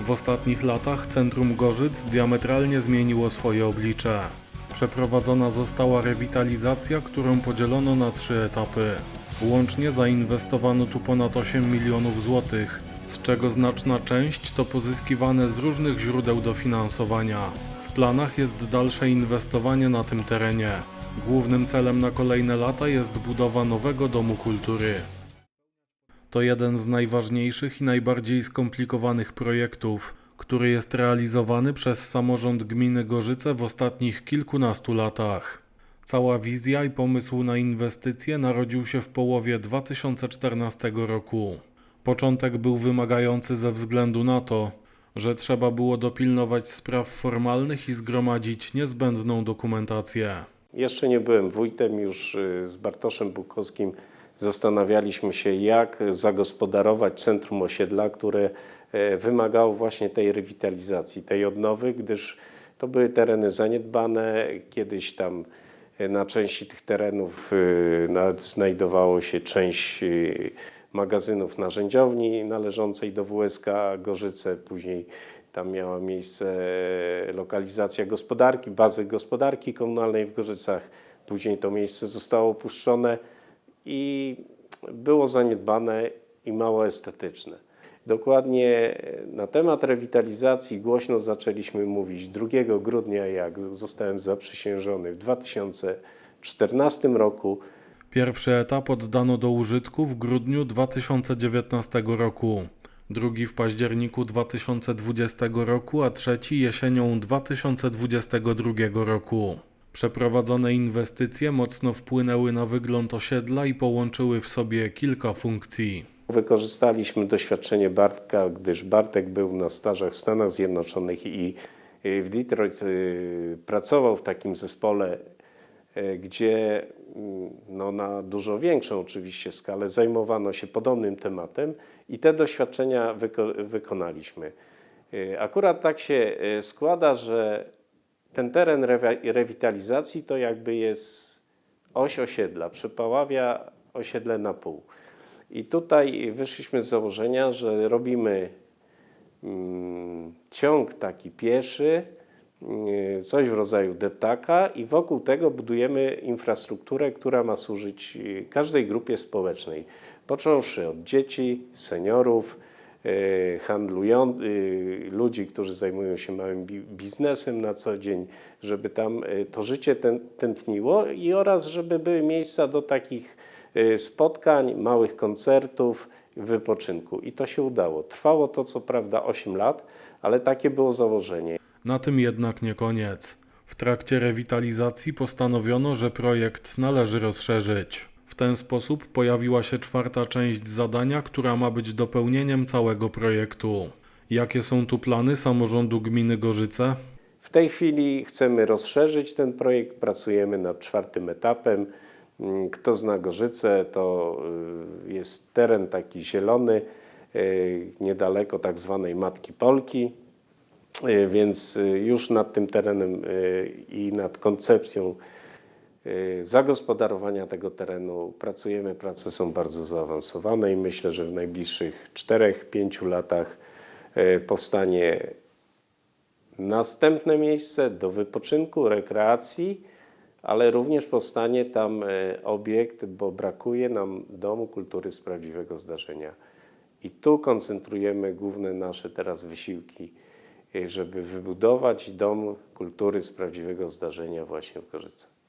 W ostatnich latach centrum Gorzyc diametralnie zmieniło swoje oblicze. Przeprowadzona została rewitalizacja, którą podzielono na trzy etapy. Łącznie zainwestowano tu ponad 8 milionów złotych, z czego znaczna część to pozyskiwane z różnych źródeł dofinansowania. W planach jest dalsze inwestowanie na tym terenie. Głównym celem na kolejne lata jest budowa nowego domu kultury. To jeden z najważniejszych i najbardziej skomplikowanych projektów, który jest realizowany przez samorząd gminy Gorzyce w ostatnich kilkunastu latach. Cała wizja i pomysł na inwestycje narodził się w połowie 2014 roku. Początek był wymagający ze względu na to, że trzeba było dopilnować spraw formalnych i zgromadzić niezbędną dokumentację. Jeszcze nie byłem wójtem, już y, z Bartoszem Bukowskim zastanawialiśmy się, jak zagospodarować centrum osiedla, które e, wymagało właśnie tej rewitalizacji, tej odnowy, gdyż to były tereny zaniedbane. Kiedyś tam e, na części tych terenów y, nawet znajdowało się część magazynów narzędziowni należącej do WSK Gorzyce, później tam miała miejsce e, lokalizacja gospodarki, bazy gospodarki komunalnej w Gorzycach. Później to miejsce zostało opuszczone i było zaniedbane i mało estetyczne. Dokładnie na temat rewitalizacji głośno zaczęliśmy mówić 2 grudnia, jak zostałem zaprzysiężony w 2014 roku. Pierwszy etap oddano do użytku w grudniu 2019 roku, drugi w październiku 2020 roku, a trzeci jesienią 2022 roku. Przeprowadzone inwestycje mocno wpłynęły na wygląd osiedla i połączyły w sobie kilka funkcji. Wykorzystaliśmy doświadczenie Bartka, gdyż Bartek był na stażach w Stanach Zjednoczonych i y, w Detroit y, pracował w takim zespole, y, gdzie mm, no, na dużo większą oczywiście skalę zajmowano się podobnym tematem i te doświadczenia wyko wykonaliśmy. Akurat tak się składa, że ten teren rewi- rewitalizacji to jakby jest oś osiedla, przypaławia osiedle na pół. I tutaj wyszliśmy z założenia, że robimy mm, ciąg taki pieszy, mm, coś w rodzaju deptaka i wokół tego budujemy infrastrukturę, która ma służyć każdej grupie społecznej. Począwszy od dzieci, seniorów, handlujących, ludzi, którzy zajmują się małym bi- biznesem na co dzień, żeby tam y, to życie tę- tętniło i oraz żeby były miejsca do takich y, spotkań, małych koncertów, wypoczynku. I to się udało. Trwało to co prawda 8 lat, ale takie było założenie. Na tym jednak nie koniec. W trakcie rewitalizacji postanowiono, że projekt należy rozszerzyć. Ten sposób pojawiła się czwarta część zadania, która ma być dopełnieniem całego projektu. Jakie są tu plany samorządu gminy Gorzyce? W tej chwili chcemy rozszerzyć ten projekt, pracujemy nad czwartym etapem. Mm, Kto zna Gorzyce, to y, jest teren taki zielony, y, niedaleko tak zwanej Matki Polki, Y, więc już nad tym terenem i nad koncepcją zagospodarowania tego terenu pracujemy. Prace są bardzo zaawansowane i myślę, że w najbliższych 4-5 latach y, powstanie następne miejsce do wypoczynku, rekreacji, ale również powstanie tam e, obiekt, bo brakuje nam domu kultury z prawdziwego zdarzenia. I tu koncentrujemy główne nasze teraz wysiłki, żeby wybudować dom kultury z prawdziwego zdarzenia właśnie w Gorzyce.